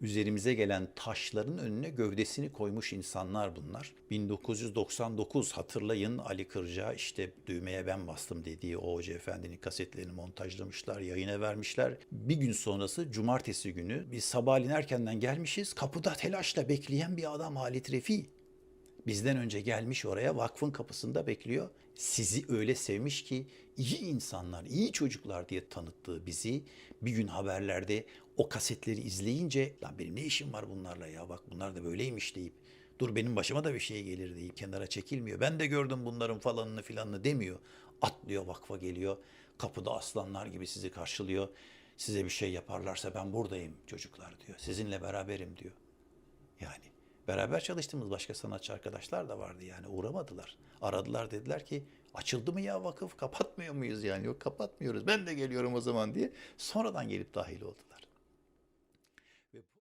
üzerimize gelen taşların önüne gövdesini koymuş insanlar bunlar. 1999 hatırlayın Ali Kırca işte düğmeye ben bastım dediği o Hoca Efendi'nin kasetlerini montajlamışlar, yayına vermişler. Bir gün sonrası cumartesi günü biz sabahleyin erkenden gelmişiz. Kapıda telaşla bekleyen bir adam Halit Refi. Bizden önce gelmiş oraya vakfın kapısında bekliyor. Sizi öyle sevmiş ki iyi insanlar, iyi çocuklar diye tanıttığı bizi bir gün haberlerde o kasetleri izleyince lan benim ne işim var bunlarla ya bak bunlar da böyleymiş deyip dur benim başıma da bir şey gelir deyip kenara çekilmiyor. Ben de gördüm bunların falanını filanını demiyor. Atlıyor vakfa geliyor. Kapıda aslanlar gibi sizi karşılıyor. Size bir şey yaparlarsa ben buradayım çocuklar diyor. Sizinle beraberim diyor. Yani beraber çalıştığımız başka sanatçı arkadaşlar da vardı yani uğramadılar. Aradılar dediler ki açıldı mı ya vakıf kapatmıyor muyuz yani yok kapatmıyoruz ben de geliyorum o zaman diye sonradan gelip dahil oldular.